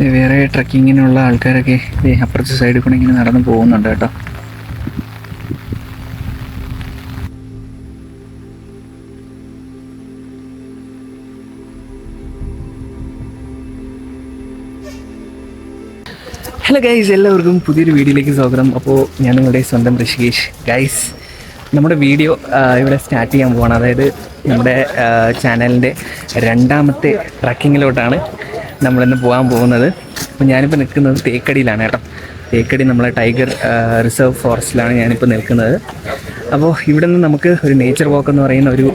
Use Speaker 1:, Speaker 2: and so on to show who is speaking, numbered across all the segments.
Speaker 1: വേറെ ട്രക്കിങ്ങിനുള്ള ആൾക്കാരൊക്കെ അപ്പുറത്തെ സൈഡിൽ കൂടെ ഇങ്ങനെ നടന്നു പോകുന്നുണ്ട് കേട്ടോ. ഹലോ ഗൈസ് എല്ലാവർക്കും പുതിയൊരു വീഡിയോയിലേക്ക് സ്വാഗതം. അപ്പോൾ ഞാൻ നിങ്ങളുടെ സ്വന്തം ഋഷികേഷ്. ഗൈസ് നമ്മുടെ വീഡിയോ ഇവിടെ സ്റ്റാർട്ട് ചെയ്യാൻ പോവാണ്. അതായത് നമ്മുടെ ചാനലിന്റെ രണ്ടാമത്തെ ട്രക്കിങ്ങിലോട്ടാണ് നമ്മളിന്ന് പോകാൻ പോകുന്നത്. അപ്പം ഞാനിപ്പോൾ നിൽക്കുന്നത് തേക്കടിയിലാണ് കേട്ടോ. തേക്കടി നമ്മളെ ടൈഗർ റിസർവ് ഫോറസ്റ്റിലാണ് ഞാനിപ്പോൾ നിൽക്കുന്നത്. അപ്പോൾ ഇവിടെ നിന്ന് നമുക്ക് ഒരു നേച്ചർ വാക്ക് എന്ന് പറയുന്ന ഒരു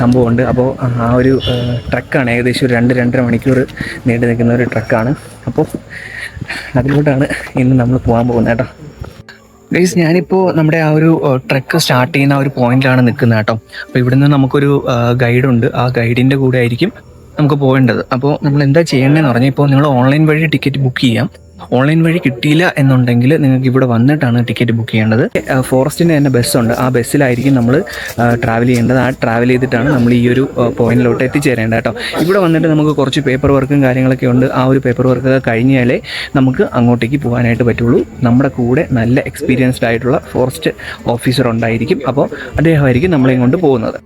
Speaker 1: സംഭവമുണ്ട്. അപ്പോൾ ആ ഒരു ട്രക്കാണ്. ഏകദേശം ഒരു രണ്ട് രണ്ടര മണിക്കൂർ നീണ്ടു നിൽക്കുന്ന ഒരു ട്രക്കാണ്. അപ്പോൾ അതിലോട്ടാണ് ഇന്ന് നമ്മൾ പോകാൻ പോകുന്നത് കേട്ടോ. ഗൈസ് ഞാനിപ്പോൾ നമ്മുടെ ആ ഒരു ട്രക്ക് സ്റ്റാർട്ട് ചെയ്യുന്ന ഒരു പോയിന്റിലാണ് നിൽക്കുന്നത് കേട്ടോ. അപ്പോൾ ഇവിടുന്ന് നമുക്കൊരു ഗൈഡുണ്ട് ആ ഗൈഡിന്റെ കൂടെ ആയിരിക്കും നമുക്ക് പോകേണ്ടത് അപ്പോൾ നമ്മൾ എന്താ ചെയ്യേണ്ടതെന്ന് പറഞ്ഞാൽ ഇപ്പോൾ നിങ്ങൾ ഓൺലൈൻ വഴി ടിക്കറ്റ് ബുക്ക് ചെയ്യാം. ഓൺലൈൻ വഴി കിട്ടിയില്ല എന്നുണ്ടെങ്കിൽ നിങ്ങൾക്ക് ഇവിടെ വന്നിട്ടാണ് ടിക്കറ്റ് ബുക്ക് ചെയ്യേണ്ടത്. ഫോറസ്റ്റിന്റെ തന്നെ ബസ്സുണ്ട്. ആ ബസ്സിലായിരിക്കും നമ്മൾ ട്രാവൽ ചെയ്യേണ്ടത്. ആ ട്രാവൽ ചെയ്തിട്ടാണ് നമ്മൾ ഈ ഒരു പോയിന്റിലോട്ട് എത്തിച്ചേരേണ്ടത് കേട്ടോ. ഇവിടെ വന്നിട്ട് നമുക്ക് കുറച്ച് പേപ്പർ വർക്കും കാര്യങ്ങളൊക്കെ ഉണ്ട്. ആ ഒരു പേപ്പർ വർക്കൊക്കെ കഴിഞ്ഞാലേ നമുക്ക് അങ്ങോട്ടേക്ക് പോകാനായിട്ട് പറ്റുള്ളൂ. നമ്മുടെ കൂടെ നല്ല എക്സ്പീരിയൻസ്ഡ് ആയിട്ടുള്ള ഫോറസ്റ്റ് ഓഫീസർ ഉണ്ടായിരിക്കും. അപ്പോൾ അദ്ദേഹമായിരിക്കും നമ്മളെയും കൊണ്ട് പോകുന്നത്.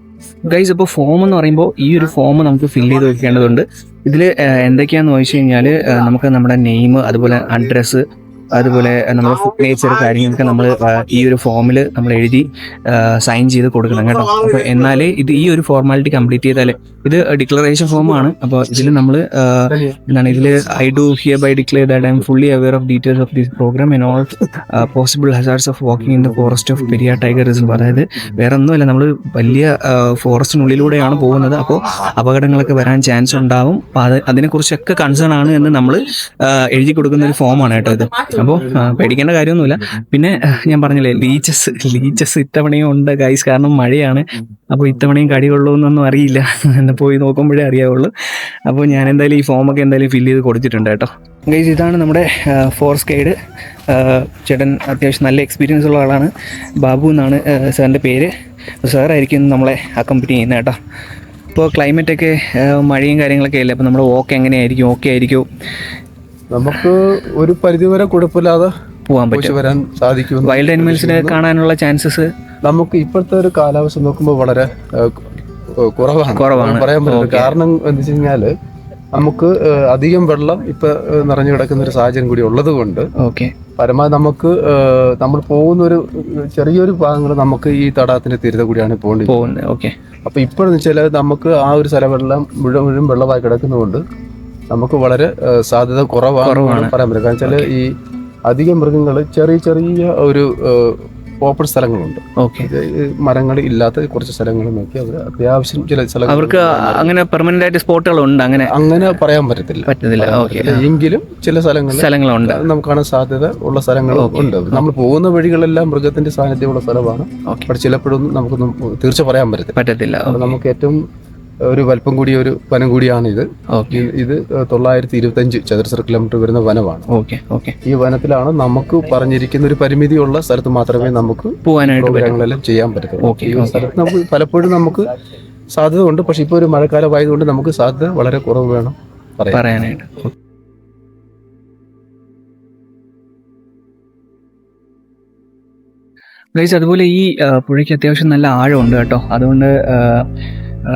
Speaker 1: ഗൈസ് ഇപ്പോൾ ഫോം എന്ന് പറയുമ്പോൾ ഈ ഒരു ഫോം നമുക്ക് ഫിൽ ചെയ്ത് വെക്കേണ്ടതുണ്ട്. ഇതിൽ എന്തൊക്കെയാണെന്ന് ചോദിച്ചു കഴിഞ്ഞാൽ നമുക്ക് നമ്മുടെ നെയിം അതുപോലെ അഡ്രസ്സ് അതുപോലെ നമ്മുടെ സിഗ്നേച്ചർ കാര്യങ്ങളൊക്കെ നമ്മൾ ഈ ഒരു ഫോമിൽ നമ്മൾ എഴുതി സൈൻ ചെയ്ത് കൊടുക്കണം കേട്ടോ. അപ്പോൾ എന്നാലേ ഇത് ഈ ഒരു ഫോർമാലിറ്റി കംപ്ലീറ്റ് ചെയ്താലേ ഇത് ഡിക്ലറേഷൻ ഫോം ആണ്. അപ്പോൾ ഇതിൽ നമ്മൾ എന്താണ് ഇതിൽ I do hereby declare that I'm fully aware of details of this programme and all possible hazards of walking in the forest of Periyar tiger reserve അതായത് വേറെ ഒന്നുമല്ല നമ്മൾ വലിയ ഫോറസ്റ്റിനുള്ളിലൂടെയാണ് പോകുന്നത്. അപ്പോൾ അപകടങ്ങളൊക്കെ വരാൻ ചാൻസ് ഉണ്ടാവും. അപ്പോൾ അത് അതിനെക്കുറിച്ചൊക്കെ കൺസേൺ ആണ് എന്ന് നമ്മൾ എഴുതി കൊടുക്കുന്ന ഒരു ഫോമാണ് കേട്ടോ ഇത്. അപ്പോൾ പേടിക്കേണ്ട കാര്യമൊന്നുമില്ല. പിന്നെ ഞാൻ പറഞ്ഞില്ലേ ലീച്ചസ് ലീച്ചസ് ഇത്തവണയും ഉണ്ട് ഗൈസ് കാരണം മഴയാണ്. അപ്പോൾ ഇത്തവണയും കടി എന്നൊന്നും അറിയില്ല. പോയി നോക്കുമ്പോഴേ അറിയാവുള്ളൂ. അപ്പോൾ ഞാൻ എന്തായാലും ഈ ഫോമൊക്കെ എന്തായാലും ഫില്ല് ചെയ്ത് കൊടുത്തിട്ടുണ്ട് കേട്ടോ. ഗൈസ് ഇതാണ് നമ്മുടെ ഫോറസ്റ്റ് ഗൈഡ് ചേട്ടൻ അത്യാവശ്യം നല്ല എക്സ്പീരിയൻസ് ഉള്ള ആളാണ്. ബാബു എന്നാണ് സാറിന്റെ പേര്. സാറായിരിക്കും നമ്മളെ അക്കമ്പനി ചെയ്യുന്നത് കേട്ടോ. ഇപ്പോൾ ക്ലൈമറ്റൊക്കെ മഴയും കാര്യങ്ങളൊക്കെ അല്ലേ? അപ്പോൾ നമ്മുടെ വോക്ക് എങ്ങനെയായിരിക്കും? ഓക്കെ ആയിരിക്കും?
Speaker 2: നമുക്ക് ഒരു പരിധിവരെ കുഴപ്പമില്ലാതെ
Speaker 1: പോകാൻ പറ്റും.
Speaker 2: വരാൻ സാധിക്കും.
Speaker 1: വൈൽഡ് അനിമൽസിനെ കാണാനുള്ള ചാൻസസ്
Speaker 2: നമുക്ക് ഇപ്പോഴത്തെ ഒരു കാലാവസ്ഥ നോക്കുമ്പോൾ വളരെ കുറവാണ്.
Speaker 1: കുറവാണ്.
Speaker 2: പറയാൻ പറ്റില്ല. കാരണം എന്താ വെച്ച് കഴിഞ്ഞാൽ നമുക്ക് അധികം വെള്ളം ഇപ്പൊ നിറഞ്ഞു കിടക്കുന്ന ഒരു സാഹചര്യം കൂടി ഉള്ളത് കൊണ്ട്
Speaker 1: ഓക്കെ.
Speaker 2: പരമാവധി നമുക്ക് നമ്മൾ പോകുന്ന ഒരു ചെറിയൊരു ഭാഗങ്ങൾ നമുക്ക് ഈ തടാകത്തിന്റെ തീരത കൂടിയാണ് പോകേണ്ടത്
Speaker 1: ഓക്കെ.
Speaker 2: അപ്പൊ ഇപ്പോഴെന്ന് വെച്ചാൽ നമുക്ക് ആ ഒരു സ്ഥലമെല്ലാം മുഴുവൻ മുഴുവൻ വെള്ളമായി കിടക്കുന്നതുകൊണ്ട് നമുക്ക് വളരെ സാധ്യത കുറവാണ് പറയാൻ പറ്റും കാരണം വെച്ചാൽ ഈ അധികം മൃഗങ്ങൾ ചെറിയ ചെറിയ ഒരു ഓപ്പൺ സ്ഥലങ്ങളുണ്ട്. മരങ്ങൾ ഇല്ലാത്ത കുറച്ച് സ്ഥലങ്ങൾ നോക്കി അവർ അത്യാവശ്യം ചില സ്ഥലങ്ങൾ
Speaker 1: അവർക്ക് അങ്ങനെ പെർമനന്റ് ആയിട്ട് സ്പോട്ടുകൾ ഉണ്ട് അങ്ങനെ
Speaker 2: അങ്ങനെ പറയാൻ പറ്റത്തില്ല.
Speaker 1: പറ്റത്തില്ല.
Speaker 2: എങ്കിലും ചില സ്ഥലങ്ങൾ
Speaker 1: സ്ഥലങ്ങളുണ്ട്.
Speaker 2: നമുക്ക് കാണാൻ സാധ്യത ഉള്ള സ്ഥലങ്ങൾ ഉണ്ട്. നമ്മൾ പോകുന്ന വഴികളെല്ലാം മൃഗത്തിന്റെ സാന്നിധ്യമുള്ള സ്ഥലമാണ്. പക്ഷെ ചിലപ്പോഴൊന്നും നമുക്കൊന്നും തീർച്ച പറയാൻ പറ്റത്തില്ല.
Speaker 1: പറ്റത്തില്ല.
Speaker 2: നമുക്ക് ഏറ്റവും ഒരു വലിപ്പം കൂടിയ ഒരു വനം കൂടിയാണ് ഇത്. തൊള്ളായിരത്തി ഇരുപത്തഞ്ച് ചതുരശ്ര കിലോമീറ്റർ വരുന്ന വനമാണ്. ഈ വനത്തിലാണ് നമുക്ക് പറഞ്ഞിരിക്കുന്ന ഒരു പരിമിതിയുള്ള സ്ഥലത്ത് മാത്രമേ നമുക്ക് പോകാനായിട്ട് ചെയ്യാൻ പറ്റത്തുള്ളൂ. ഈ സ്ഥലത്ത് നമുക്ക് പലപ്പോഴും നമുക്ക് സാധ്യത ഉണ്ട്. പക്ഷെ ഇപ്പോൾ ഒരു മഴക്കാലമായതുകൊണ്ട് നമുക്ക് സാധ്യത വളരെ കുറവ് വേണം പറയാം
Speaker 1: പറയാനായിട്ട്. ഗൈസ് അതുപോലെ ഈ പുഴയ്ക്ക് അത്യാവശ്യം നല്ല ആഴമുണ്ട് കേട്ടോ. അതുകൊണ്ട്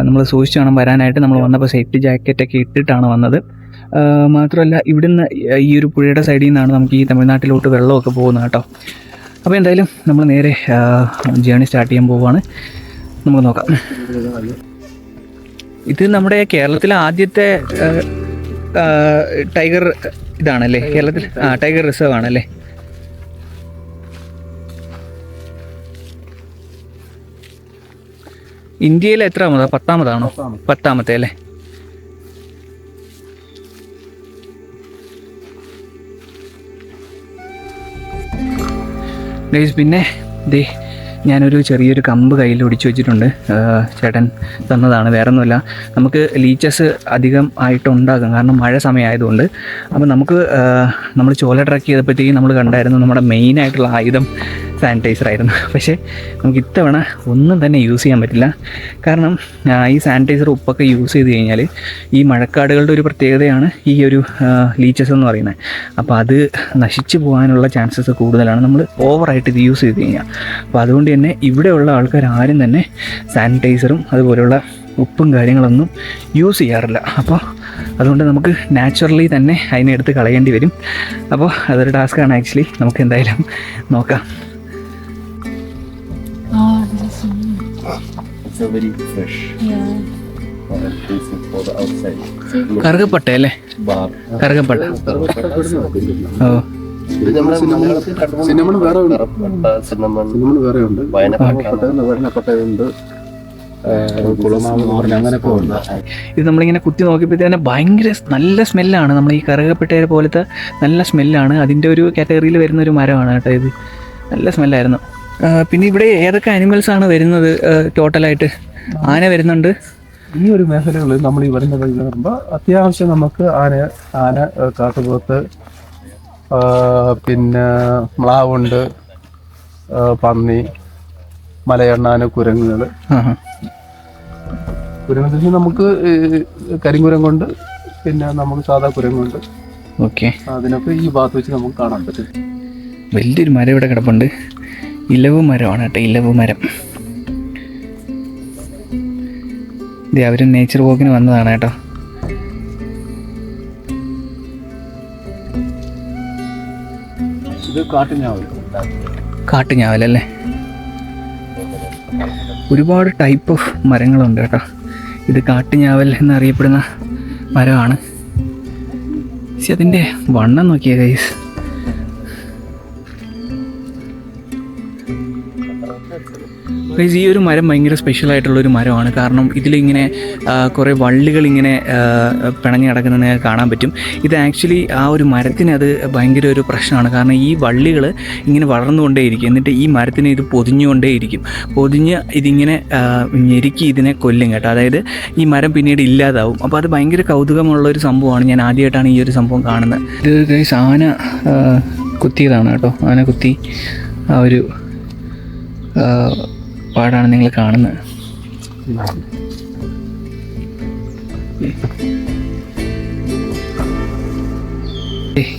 Speaker 1: നമ്മൾ സൂക്ഷിച്ച് വേണം വരാനായിട്ട്. നമ്മൾ വന്നപ്പോൾ സേഫ്റ്റി ജാക്കറ്റ് ഒക്കെ ഇട്ടിട്ടാണ് വന്നത്. മാത്രമല്ല ഇവിടുന്ന് ഈ ഒരു പുഴയുടെ സൈഡിൽ നിന്നാണ് നമുക്ക് ഈ തമിഴ്നാട്ടിലോട്ട് വെള്ളമൊക്കെ പോകുന്നത് കേട്ടോ. അപ്പോൾ എന്തായാലും നമ്മൾ നേരെ ജേണി സ്റ്റാർട്ട് ചെയ്യാൻ പോവുകയാണ് നമുക്ക് നോക്കാം. ഇത് നമ്മുടെ കേരളത്തിലെ ആദ്യത്തെ ടൈഗർ ഇതാണല്ലേ? കേരളത്തിൽ ആ ടൈഗർ റിസർവ് ആണല്ലേ? ഇന്ത്യയിൽ എത്രാമതാ? പത്താമതാണോ? പത്താമത്തെ. അല്ലേ? ഗൈസ് പിന്നെ ദേ ഞാനൊരു ചെറിയൊരു കമ്പ് കയ്യിൽ ഒടിച്ചു വെച്ചിട്ടുണ്ട്. ചേട്ടൻ തന്നതാണ്. വേറെ ഒന്നുമില്ല നമുക്ക് ലീച്ചസ് അധികം ആയിട്ട് ഉണ്ടാകും കാരണം മഴ സമയമായതുകൊണ്ട്. അപ്പോൾ നമുക്ക് നമ്മൾ ചോല ട്രാക്ക് ചെയ്തപ്പോഴത്തേക്കും നമ്മൾ കണ്ടായിരുന്നു നമ്മുടെ മെയിനായിട്ടുള്ള ആയുധം സാനിറ്റൈസർ ആയിരുന്നു. പക്ഷേ നമുക്ക് ഇത്തവണ ഒന്നും തന്നെ യൂസ് ചെയ്യാൻ പറ്റില്ല. കാരണം ഈ സാനിറ്റൈസർ ഉപ്പൊക്കെ യൂസ് ചെയ്ത് കഴിഞ്ഞാൽ ഈ മഴക്കാടുകളുടെ ഒരു പ്രത്യേകതയാണ് ഈ ഒരു ലീച്ചസ് എന്ന് പറയുന്നത്. അപ്പോൾ അത് നശിച്ചു പോകാനുള്ള ചാൻസസ് കൂടുതലാണ് നമ്മൾ ഓവറായിട്ട് ഇത് യൂസ് ചെയ്ത് കഴിഞ്ഞാൽ അപ്പോൾ അതുകൊണ്ട് തന്നെ ഇവിടെയുള്ള ആൾക്കാർ ആരും തന്നെ സാനിറ്റൈസറും അതുപോലെയുള്ള ഉപ്പും കാര്യങ്ങളൊന്നും യൂസ് ചെയ്യാറില്ല. അപ്പോൾ അതുകൊണ്ട് നമുക്ക് നാച്ചുറലി തന്നെ അതിനെ എടുത്ത് കളയേണ്ടി വരും. അപ്പോൾ അതൊരു ടാസ്ക്കാണ് ആക്ച്വലി നമുക്ക് എന്തായാലും നോക്കാം.
Speaker 3: Very fresh.
Speaker 4: Yeah.
Speaker 3: outside.
Speaker 1: കറുകപ്പട്ട അല്ലേ. കറുകപ്പട്ട. ഓ.
Speaker 2: സിനിമൺ വേറെ സിനിമൺ വേറെ ഉണ്ട്.
Speaker 1: ഇത് നമ്മളിങ്ങനെ കുത്തി നോക്കിയപ്പോഴത്തേ തന്നെ ഭയങ്കര നല്ല സ്മെല്ലാണ്. നമ്മൾ ഈ കറുകപ്പെട്ടയെ പോലത്തെ നല്ല സ്മെല്ലാണ്. അതിന്റെ ഒരു കാറ്റഗറിയിൽ വരുന്ന ഒരു മരമാണ് കേട്ടോ ഇത്. നല്ല സ്മെല്ലായിരുന്നു. പിന്നെ ഇവിടെ ഏതൊക്കെ അനിമൽസ് ആണ് വരുന്നത് ടോട്ടലായിട്ട് ആന വരുന്നുണ്ട്.
Speaker 2: ഈ ഒരു മേഖലകളിൽ നമ്മൾ ഈ വരുന്ന വരുമ്പോൾ അത്യാവശ്യം നമുക്ക് ആന ആന കാട്ടുപോത്ത് പിന്നെ മ്ലാവുണ്ട് പന്നി മലയണ്ണാന് കുരങ്ങുകൾ. കുരങ്ങത്തിൽ. നമുക്ക് കരിങ്കുരം കരിങ്കുരങ്ങുണ്ട് പിന്നെ നമുക്ക് സാധാ കുരങ്ങുണ്ട്.
Speaker 1: ഓക്കെ.
Speaker 2: അതിനൊക്കെ ഈ ഭാഗത്ത് വെച്ച് നമുക്ക് കാണാൻ പറ്റും.
Speaker 1: വലിയൊരു മരം ഇവിടെ കിടപ്പുണ്ട്. ഇലവ് മരമാണ് കേട്ടോ ഇലവ് മരം. ഇത് അവർ നേച്ചർ വോക്കിന് വന്നതാണ് കേട്ടോ.
Speaker 2: ഇത് കാട്ടുഞാവൽ.
Speaker 1: കാട്ടുഞാവലല്ലേ ഒരുപാട് ടൈപ്പ് ഓഫ് മരങ്ങളുണ്ട് കേട്ടോ. ഇത് കാട്ടുഞാവൽ എന്നറിയപ്പെടുന്ന മരമാണ്. പക്ഷെ അതിന്റെ വണ്ണം നോക്കിയ കൈസ് ഈ ഒരു മരം ഭയങ്കര ഒരു മരമാണ്. കാരണം ഇതിലിങ്ങനെ കുറേ വള്ളികൾ ഇങ്ങനെ പിണഞ്ഞ് കിടക്കുന്നത് കാണാൻ പറ്റും. ഇത് ആക്ച്വലി ആ ഒരു മരത്തിന് അത് ഭയങ്കര ഒരു പ്രശ്നമാണ്. കാരണം ഈ വള്ളികൾ ഇങ്ങനെ വളർന്നുകൊണ്ടേയിരിക്കും. എന്നിട്ട് ഈ മരത്തിന് ഇത് പൊതിഞ്ഞുകൊണ്ടേയിരിക്കും. പൊതിഞ്ഞ് ഇതിങ്ങനെ ഞെരുക്കി ഇതിനെ കൊല്ലും കേട്ടോ. അതായത് ഈ മരം പിന്നീട് ഇല്ലാതാവും. അപ്പോൾ അത് ഭയങ്കര കൗതുകമുള്ള ഒരു സംഭവമാണ്. ഞാൻ ആദ്യമായിട്ടാണ് ഈ ഒരു സംഭവം കാണുന്നത്. ഇത് ആന കുത്തിയതാണ് കേട്ടോ. ആന കുത്തി ആ ഒരു പാടാണ് നിങ്ങൾ കാണുന്നത്.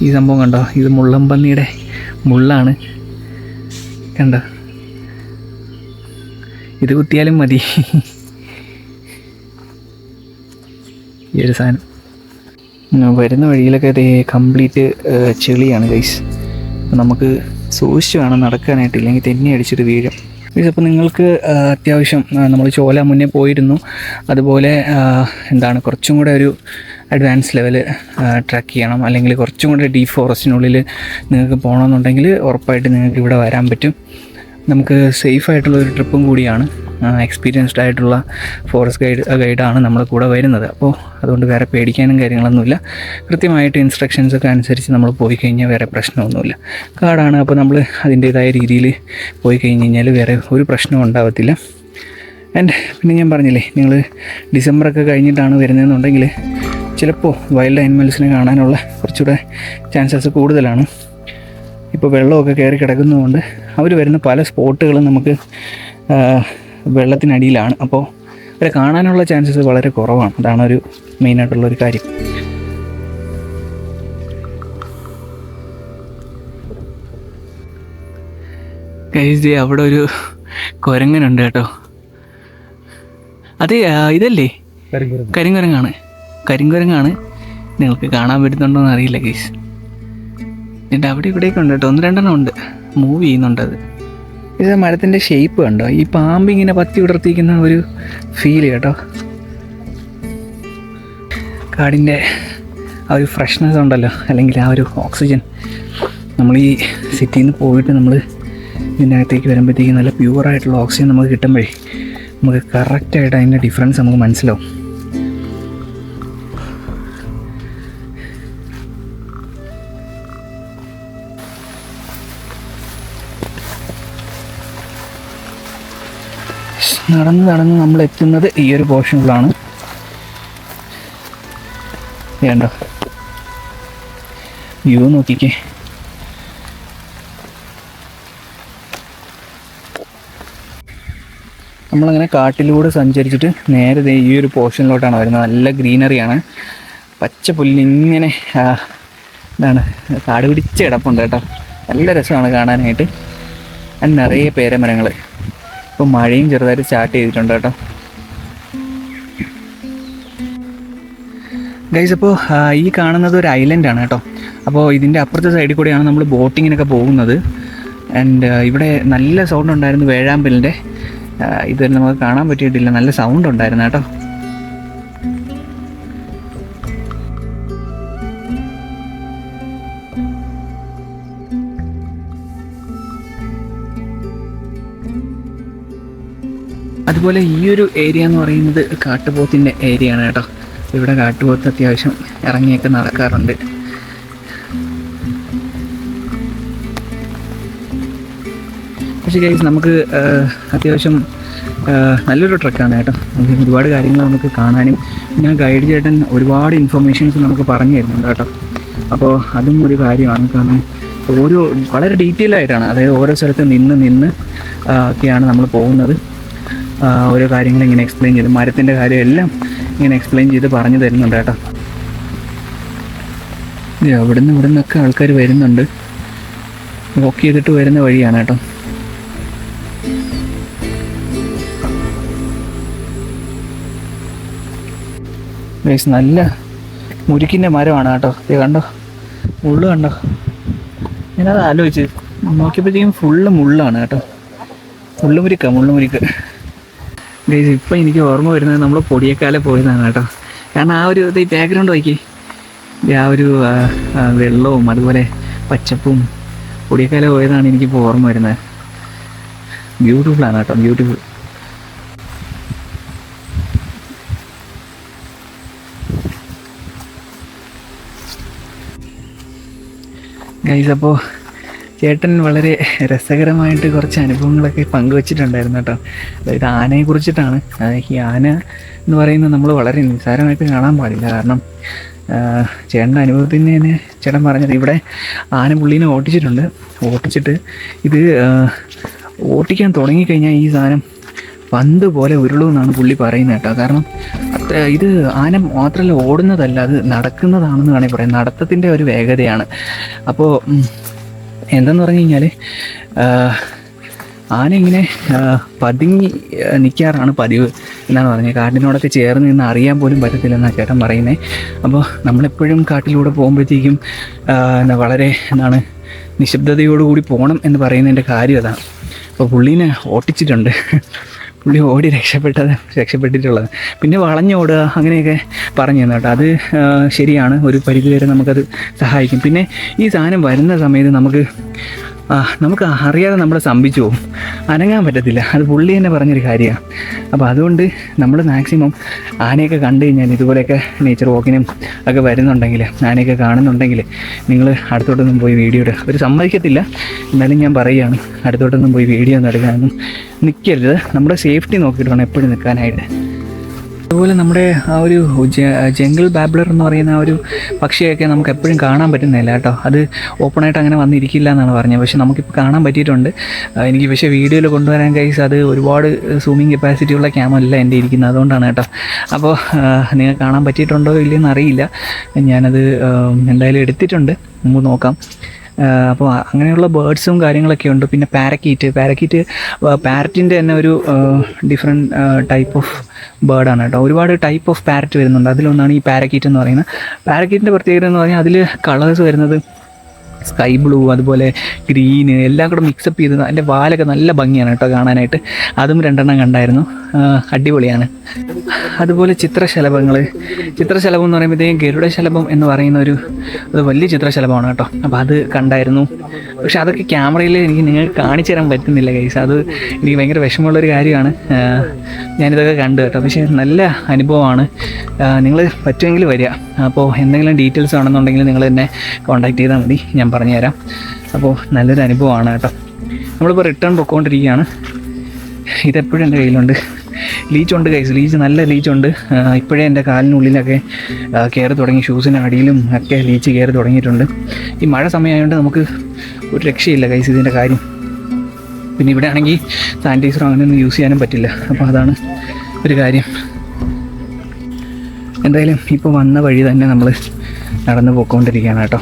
Speaker 1: ഈ സംഭവം കണ്ടോ? ഇത് മുള്ളമ്പന്നിയുടെ മുള്ളാണ്. കണ്ടോ? ഇത് കുത്തിയാലും മതി. ഈ ഒരു സാധനം. വരുന്ന വഴിയിലൊക്കെ ഇത് കംപ്ലീറ്റ് ചെളിയാണ് ഗൈസ്. നമുക്ക് സൂക്ഷിച്ച് വേണം നടക്കാനായിട്ട് ഇല്ലെങ്കിൽ തെന്നി അടിച്ചിട്ട് വീഴും. ഗൈസ് അപ്പോൾ നിങ്ങൾക്ക് അത്യാവശ്യം നമ്മൾ ചോല മുന്നേ പോയിരുന്നു. അതുപോലെ എന്താണ് കുറച്ചും കൂടെ ഒരു അഡ്വാൻസ് ലെവൽ ട്രാക്ക് ചെയ്യണം. അല്ലെങ്കിൽ കുറച്ചും കൂടെ ഡീപ്പ് ഫോറസ്റ്റിനുള്ളിൽ നിങ്ങൾക്ക് പോകണമെന്നുണ്ടെങ്കിൽ ഉറപ്പായിട്ട് നിങ്ങൾക്ക് ഇവിടെ വരാൻ പറ്റും. നമുക്ക് സേഫ് ആയിട്ടുള്ള ഒരു ട്രിപ്പും കൂടിയാണ്. എക്സ്പീരിയൻസ്ഡ് ആയിട്ടുള്ള ഫോറസ്റ്റ് ഗൈഡ് ഗൈഡാണ് നമ്മുടെ കൂടെ വരുന്നത്. അപ്പോൾ അതുകൊണ്ട് വേറെ പേടിക്കാനും കാര്യങ്ങളൊന്നുമില്ല. കൃത്യമായിട്ട് ഇൻസ്ട്രക്ഷൻസ് ഒക്കെ അനുസരിച്ച് നമ്മൾ പോയി കഴിഞ്ഞാൽ വേറെ പ്രശ്നമൊന്നുമില്ല. കാടാണ് അപ്പോൾ നമ്മൾ അതിന്റേതായ രീതിയിൽ പോയി കഴിഞ്ഞ് കഴിഞ്ഞാൽ വേറെ ഒരു പ്രശ്നവും ഉണ്ടാവത്തില്ല. ആൻഡ് പിന്നെ ഞാൻ പറഞ്ഞില്ലേ നിങ്ങൾ ഡിസംബറൊക്കെ കഴിഞ്ഞിട്ടാണ് വരുന്നതെന്നുണ്ടെങ്കിൽ ചിലപ്പോൾ വൈൽഡ് ആനിമൽസിനെ കാണാനുള്ള കുറച്ചുകൂടെ ചാൻസസ് കൂടുതലാണ്. ഇപ്പോൾ വെള്ളമൊക്കെ കയറി കിടക്കുന്നതുകൊണ്ട് അവർ വരുന്ന പല സ്പോട്ടുകളും നമുക്ക് വെള്ളത്തിനടിയിലാണ്. അപ്പോൾ അവരെ കാണാനുള്ള ചാൻസസ് വളരെ കുറവാണ്. അതാണ് ഒരു മെയിനായിട്ടുള്ള ഒരു കാര്യം. കൈസ് അവിടെ ഒരു കുരങ്ങനുണ്ട് കേട്ടോ. അതെ ഇതല്ലേ?
Speaker 2: കരിങ്കുരങ്ങ്.
Speaker 1: കരിങ്കുരങ്ങാണ്. കരിങ്കുരങ്ങാണ് നിങ്ങൾക്ക് കാണാൻ പറ്റുന്നുണ്ടോ എന്ന് അറിയില്ല കേസ് എന്റെ അവിടെ ഇവിടെയൊക്കെ ഉണ്ട് കേട്ടോ. ഒന്ന് രണ്ടെണ്ണം ഉണ്ട്. മൂവ് ചെയ്യുന്നുണ്ട് അത്. ഇത് മരത്തിന്റെ ഷേപ്പ് കണ്ടോ? ഈ പാമ്പ് ഇങ്ങനെ പത്തി വിടർത്തിക്കുന്ന ഒരു ഫീൽ കേട്ടോ. കാടിന്റെ ആ ഒരു ഫ്രഷ്നെസ് ഉണ്ടല്ലോ അല്ലെങ്കിൽ ആ ഒരു ഓക്സിജൻ നമ്മൾ ഈ സിറ്റിയിൽ നിന്ന് പോയിട്ട് നമ്മൾ ഇതിനകത്തേക്ക് വരുമ്പോഴത്തേക്ക് നല്ല പ്യുവറായിട്ടുള്ള ഓക്സിജൻ നമുക്ക് കിട്ടുമ്പോഴേ നമുക്ക് കറക്റ്റായിട്ട് അതിന്റെ ഡിഫറൻസ് നമുക്ക് മനസ്സിലാവും. നടന്ന് നടന്ന് നമ്മൾ എത്തുന്നത് ഈ ഒരു പോർഷനിലാണ് വേണ്ട. വ്യൂ നോക്കിക്കേ. നമ്മളങ്ങനെ കാട്ടിലൂടെ സഞ്ചരിച്ചിട്ട് നേരെ ഈ ഒരു പോർഷനിലോട്ടാണ് വരുന്നത്. നല്ല ഗ്രീനറിയാണ് പച്ച പുല്ലിങ്ങനെ എന്താണ് കാട് പിടിച്ച് കിടപ്പുണ്ട് കേട്ടോ. നല്ല രസമാണ് കാണാനായിട്ട്. നിറയെ പേരമരങ്ങൾ ഇപ്പോൾ മഴയും ചെറുതായിട്ട് സ്റ്റാർട്ട് ചെയ്തിട്ടുണ്ട് കേട്ടോ. ഗൈസ് അപ്പോൾ ഈ കാണുന്നത് ഒരു ഐലൻഡ് ആണ് കേട്ടോ. അപ്പോൾ ഇതിന്റെ അപ്പുറത്തെ സൈഡിൽ കൂടെയാണ് നമ്മൾ ബോട്ടിങ്ങിനൊക്കെ പോകുന്നത്. ആൻഡ് ഇവിടെ നല്ല സൗണ്ട് ഉണ്ടായിരുന്നു വേഴാമ്പലിന്റെ ഇതുവരെ നമുക്ക് കാണാൻ പറ്റിയിട്ടില്ല. നല്ല സൗണ്ട് ഉണ്ടായിരുന്നു കേട്ടോ. അതുപോലെ ഈ ഒരു ഏരിയ എന്ന് പറയുന്നത് കാട്ടുപോത്തിന്റെ ഏരിയ ആണ് കേട്ടോ. ഇവിടെ കാട്ടുപോത്ത് അത്യാവശ്യം ഇറങ്ങിയൊക്കെ നടക്കാറുണ്ട്. പക്ഷേ ഗൈസ് നമുക്ക് അത്യാവശ്യം നല്ലൊരു ട്രക്കാണ് കേട്ടോ. ഒരുപാട് കാര്യങ്ങൾ നമുക്ക് കാണാനും പിന്നെ ഗൈഡ് ചേട്ടൻ ഒരുപാട് ഇൻഫർമേഷൻസ് നമുക്ക് പറഞ്ഞു തരുന്നുണ്ട് കേട്ടോ. അപ്പോൾ അതും ഒരു കാര്യമാണ്. കാരണം ഓരോ വളരെ ഡീറ്റെയിൽ ആയിട്ടാണ്. അതായത് ഓരോ സ്ഥലത്ത് നിന്ന് നിന്ന് ഒക്കെയാണ് നമ്മൾ പോകുന്നത്. ഓരോ കാര്യങ്ങൾ ഇങ്ങനെ എക്സ്പ്ലെയിൻ ചെയ്ത് മരത്തിന്റെ കാര്യമെല്ലാം ഇങ്ങനെ എക്സ്പ്ലെയിൻ ചെയ്ത് പറഞ്ഞു തരുന്നുണ്ട് കേട്ടോ. അവിടുന്ന് ഇവിടെ നിന്നൊക്കെ ആൾക്കാർ വരുന്നുണ്ട്. വോക്ക് ചെയ്തിട്ട് വരുന്ന വഴിയാണ് കേട്ടോ. ഗൈസ് നല്ല മുരിക്കിന്റെ മരമാണ് കേട്ടോ. ഇത് കണ്ടോ? മുള്ളു കണ്ടോ? ഞാനത് ആലോചിച്ച് നോക്കിയപ്പോഴത്തേക്കും ഫുള്ള് മുള്ളാണ് കേട്ടോ. മുള്ളുമുരിക്ക മുള്ളുമുരിക്ക് ഇപ്പം എനിക്ക് ഓർമ്മ വരുന്നത് നമ്മൾ പൊടിയക്കാലെ പോയതാണ് കേട്ടോ. കാരണം ആ ഒരു ഇത് ഈ ബാക്ക്ഗ്രൗണ്ട് നോക്കി ആ ഒരു വെള്ളവും അതുപോലെ പച്ചപ്പും പൊടിയക്കാലെ പോയതാണ് എനിക്കിപ്പോൾ ഓർമ്മ വരുന്നത്. ബ്യൂട്ടിഫുൾ ആണ് കേട്ടോ ബ്യൂട്ടിഫുൾ ഗൈസ് അപ്പോൾ ചേട്ടൻ വളരെ രസകരമായിട്ട് കുറച്ച് അനുഭവങ്ങളൊക്കെ പങ്കുവച്ചിട്ടുണ്ടായിരുന്നു കേട്ടോ. അതായത് ആനയെ കുറിച്ചിട്ടാണ്. ഈ ആന എന്ന് പറയുന്നത് നമ്മൾ വളരെ നിസ്സാരമായിട്ട് കാണാൻ പാടില്ല. കാരണം ചേട്ടന്റെ അനുഭവത്തിൽ നിന്ന് തന്നെ ചേട്ടൻ പറഞ്ഞത് ഇവിടെ ആന പുള്ളീനെ ഓട്ടിച്ചിട്ടുണ്ട്. ഓട്ടിച്ചിട്ട് ഇത് ഓട്ടിക്കാൻ തുടങ്ങിക്കഴിഞ്ഞാൽ ഈ സാധനം പന്ത് പോലെ ഉരുളുമെന്നാണ് പുള്ളി പറയുന്നത് കേട്ടോ. കാരണം ഇത് ആന മാത്രമല്ല ഓടുന്നതല്ല അത് നടക്കുന്നതാണെന്ന് വേണമെങ്കിൽ പറയാം. നടത്തത്തിന്റെ ഒരു വേഗതയാണ്. അപ്പോൾ എന്തെന്ന് പറഞ്ഞു കഴിഞ്ഞാൽ ആന ഇങ്ങനെ പതുങ്ങി നിൽക്കാറാണ് പതിവ് എന്നാണ് പറഞ്ഞത്. കാട്ടിനോടൊക്കെ ചേർന്ന് നിന്ന് അറിയാൻ പോലും പറ്റത്തില്ലെന്നാണ് ചേട്ടൻ പറയുന്നത് അപ്പോൾ നമ്മളെപ്പോഴും കാട്ടിലൂടെ പോകുമ്പോഴത്തേക്കും എന്താ വളരെ എന്താണ് നിശബ്ദതയോടുകൂടി പോകണം എന്ന് പറയുന്നതിന്റെ കാര്യം അതാണ്. അപ്പോൾ പുള്ളീനെ ഓട്ടിച്ചിട്ടുണ്ട്. പുള്ളി ഓടി രക്ഷപ്പെട്ടത് രക്ഷപ്പെട്ടിട്ടുള്ളത്. പിന്നെ വളഞ്ഞോടുക അങ്ങനെയൊക്കെ പറഞ്ഞു തന്നെ കേട്ടോ. അത് ശരിയാണ്. ഒരു പരിധിവരെ നമുക്കത് സഹായിക്കും. പിന്നെ ഈ സാധനം വരുന്ന സമയത്ത് നമുക്ക് നമുക്ക് അറിയാതെ നമ്മൾ സ്തംഭിച്ചു പോകും. അനങ്ങാൻ പറ്റത്തില്ല. അത് പുള്ളി തന്നെ പറഞ്ഞൊരു കാര്യമാണ് അപ്പോൾ അതുകൊണ്ട് നമ്മൾ മാക്സിമം ആനയൊക്കെ കണ്ടു കഴിഞ്ഞാൽ ഇതുപോലെയൊക്കെ നേച്ചർ വാക്കിനും ഒക്കെ വരുന്നുണ്ടെങ്കിൽ ആനയൊക്കെ കാണുന്നുണ്ടെങ്കിൽ നിങ്ങൾ അടുത്തോട്ടൊന്നും പോയി വീഡിയോ എടുക്കുക അവർ സമ്മതിക്കത്തില്ല. എന്നാലും ഞാൻ പറയുകയാണ് അടുത്തോട്ടൊന്നും പോയി വീഡിയോ ഒന്നും എടുക്കാനൊന്നും നിൽക്കരുത് നമ്മുടെ സേഫ്റ്റി നോക്കിയിട്ട് വേണം എപ്പോഴും നിൽക്കാനായിട്ട്. അതുപോലെ നമ്മുടെ ആ ഒരു ജംഗിൾ ബാബ്ലർ എന്ന് പറയുന്ന ആ ഒരു പക്ഷിയൊക്കെ നമുക്ക് എപ്പോഴും കാണാൻ പറ്റുന്നില്ല കേട്ടോ. അത് ഓപ്പണായിട്ട് അങ്ങനെ വന്നിരിക്കില്ല എന്നാണ് പറഞ്ഞത്. പക്ഷേ നമുക്കിപ്പോൾ കാണാൻ പറ്റിയിട്ടുണ്ട്. എനിക്ക് പക്ഷേ വീഡിയോയിൽ കൊണ്ടുവരാൻ കൈസ് അത് ഒരുപാട് സൂമിങ് കപ്പാസിറ്റി ഉള്ള ക്യാമറ അല്ല എന്റെ ഇരിക്കുന്നത്. അതുകൊണ്ടാണ് കേട്ടോ. അപ്പോൾ നിങ്ങൾക്ക് കാണാൻ പറ്റിയിട്ടുണ്ടോ ഇല്ലയെന്ന് അറിയില്ല. ഞാനത് എന്തായാലും എടുത്തിട്ടുണ്ട്. നമുക്ക് നോക്കാം. അപ്പോൾ അങ്ങനെയുള്ള ബേർഡ്സും കാര്യങ്ങളൊക്കെ ഉണ്ട്. പിന്നെ പാരക്കീറ്റ്. പാരക്കീറ്റ് പാരറ്റിന്റെ തന്നെ ഒരു ഡിഫറെന്റ് ടൈപ്പ് ഓഫ് ബേർഡാണ് കേട്ടോ. ഒരുപാട് ടൈപ്പ് ഓഫ് പാരറ്റ് വരുന്നുണ്ട്. അതിലൊന്നാണ് ഈ പാരക്കീറ്റ് എന്ന് പറയുന്നത്. പാരക്കീറ്റിന്റെ പ്രത്യേകത എന്ന് പറഞ്ഞാൽ അതിൽ കളേഴ്സ് വരുന്നത് സ്കൈ ബ്ലൂ അതുപോലെ ഗ്രീന് എല്ലാം കൂടെ മിക്സപ്പ് ചെയ്ത് അതിന്റെ വാലൊക്കെ നല്ല ഭംഗിയാണ് കേട്ടോ കാണാനായിട്ട്. അതും രണ്ടെണ്ണം കണ്ടായിരുന്നു. അടിപൊളിയാണ്. അതുപോലെ ചിത്രശലഭങ്ങൾ ചിത്രശലഭം എന്ന് പറയുമ്പോഴത്തേക്കും ഗരുഡശലഭം എന്ന് പറയുന്ന ഒരു അത് വലിയ ചിത്രശലഭമാണ് കേട്ടോ. അപ്പോൾ അത് കണ്ടായിരുന്നു. പക്ഷെ അതൊക്കെ ക്യാമറയിൽ എനിക്ക് നിങ്ങൾക്ക് കാണിച്ചു തരാൻ പറ്റുന്നില്ല കൈസ് അത് എനിക്ക് ഭയങ്കര വിഷമമുള്ളൊരു കാര്യമാണ്. ഞാനിതൊക്കെ കണ്ടു കേട്ടോ. പക്ഷേ നല്ല അനുഭവമാണ്. നിങ്ങൾ പറ്റുമെങ്കിൽ വരിക. അപ്പോൾ എന്തെങ്കിലും ഡീറ്റെയിൽസ് വേണമെന്നുണ്ടെങ്കിൽ നിങ്ങൾ എന്നെ കോൺടാക്ട് ചെയ്താൽ മതി. ഞാൻ പറഞ്ഞുതരാം. അപ്പോൾ നല്ലൊരു അനുഭവമാണ് കേട്ടോ. നമ്മളിപ്പോൾ റിട്ടേൺ പൊക്കോണ്ടിരിക്കുകയാണ്. ഇതെപ്പോഴും എന്റെ കയ്യിലുണ്ട്. ലീച്ചുണ്ട് കൈസ് ലീച്ച് നല്ല ലീച്ചുണ്ട് ഇപ്പോഴേ എന്റെ കാലിനുള്ളിലൊക്കെ കയറി തുടങ്ങി ഷൂസിന്റെ അടിയിലും ഒക്കെ ലീച്ച് കയറി തുടങ്ങിയിട്ടുണ്ട്. ഈ മഴ സമയമായതുകൊണ്ട് നമുക്ക് ഒരു രക്ഷയില്ല കൈസ് ഇതിന്റെ കാര്യം. പിന്നെ ഇവിടെ ആണെങ്കിൽ സാനിറ്റൈസറോ അങ്ങനെയൊന്നും യൂസ് ചെയ്യാനും പറ്റില്ല. അപ്പോൾ അതാണ് ഒരു കാര്യം. എന്തായാലും ഇപ്പോൾ വന്ന വഴി തന്നെ നമ്മൾ നടന്നു പോയിക്കൊണ്ടിരിക്കുകയാണ് കേട്ടോ.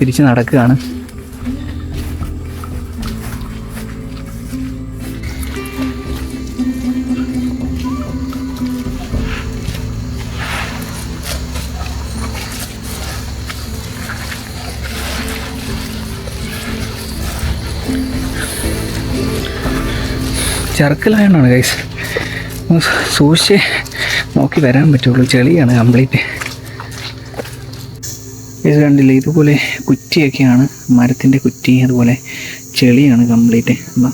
Speaker 1: തിരിച്ച് നടക്കുകയാണ്. ചെറുക്കലായോണ്ടാണ് ഗൈസ് സൂക്ഷിച്ച് നോക്കി വരാൻ പറ്റുള്ളൂ. ചെളിയാണ് കംപ്ലീറ്റ്. ഇത് കണ്ടില്ലേ ഇതുപോലെ കുറ്റിയൊക്കെയാണ് മരത്തിന്റെ കുറ്റി അതുപോലെ ചെളിയാണ് കംപ്ലീറ്റ് അപ്പം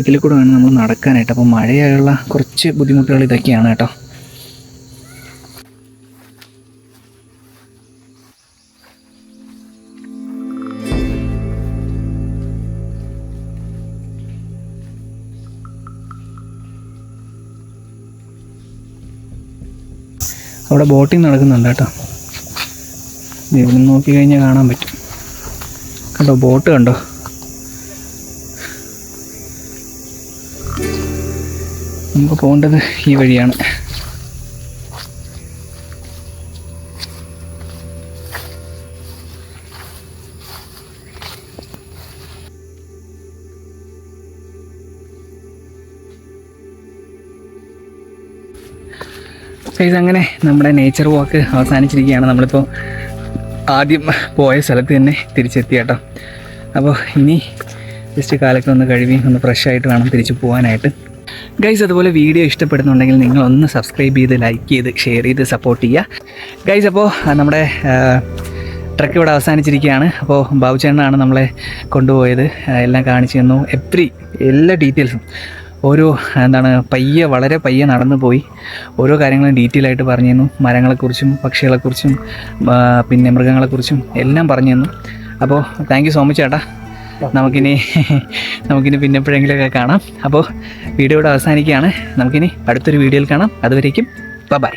Speaker 1: ഇതിൽ കൂടെ വേണം നമ്മൾ നടക്കാനായിട്ട്. അപ്പോൾ മഴയായുള്ള കുറച്ച് ബുദ്ധിമുട്ടുകൾ ഇതൊക്കെയാണ് കേട്ടോ. അവിടെ ബോട്ടിങ് നടക്കുന്നുണ്ട് കേട്ടോ. ഇവിടെ നോക്കി കഴിഞ്ഞാൽ കാണാൻ പറ്റും. കണ്ടോ ബോട്ട് കണ്ടോ? നമുക്ക് പോകേണ്ടത് ഈ വഴിയാണ്. അങ്ങനെ നമ്മുടെ നേച്ചർ വാക്ക് അവസാനിച്ചിരിക്കുകയാണ്. നമ്മളിപ്പോൾ ആദ്യം പോയ സ്ഥലത്ത് തന്നെ തിരിച്ചെത്തി കേട്ടോ അപ്പോൾ ഇനി ജസ്റ്റ് കാലൊക്കെ ഒന്ന് കഴുകി ഒന്ന് ഫ്രഷ് ആയിട്ട് വേണം തിരിച്ച് പോകാനായിട്ട് ഗൈസ് അതുപോലെ വീഡിയോ ഇഷ്ടപ്പെടുന്നുണ്ടെങ്കിൽ നിങ്ങൾ ഒന്ന് സബ്സ്ക്രൈബ് ചെയ്ത് ലൈക്ക് ചെയ്ത് ഷെയർ ചെയ്ത് സപ്പോർട്ട് ചെയ്യുക ഗൈസ് അപ്പോൾ നമ്മുടെ ട്രക്ക് ഇവിടെ അവസാനിച്ചിരിക്കുകയാണ്. അപ്പോൾ ബാബുചേട്ടനാണ് നമ്മളെ കൊണ്ടുപോയത്. എല്ലാം കാണിച്ചു തന്നു. എവ്രി എല്ലാ ഡീറ്റെയിൽസും ഓരോ എന്താണ് പയ്യെ വളരെ പയ്യെ നടന്നു പോയി. ഓരോ കാര്യങ്ങളും ഡീറ്റെയിൽ ആയിട്ട് പറഞ്ഞു തന്നു മരങ്ങളെക്കുറിച്ചും പക്ഷികളെക്കുറിച്ചും പിന്നെ മൃഗങ്ങളെക്കുറിച്ചും എല്ലാം പറഞ്ഞു തന്നു അപ്പോൾ താങ്ക് യു സോ മച്ച് ചേട്ടാ നമുക്കിനി നമുക്കിനി പിന്നെ എപ്പോഴെങ്കിലുമൊക്കെ കാണാം. അപ്പോൾ വീഡിയോ ഇവിടെ അവസാനിക്കുകയാണ്. നമുക്കിനി അടുത്തൊരു വീഡിയോയിൽ കാണാം. അതുവരേക്കും ബൈ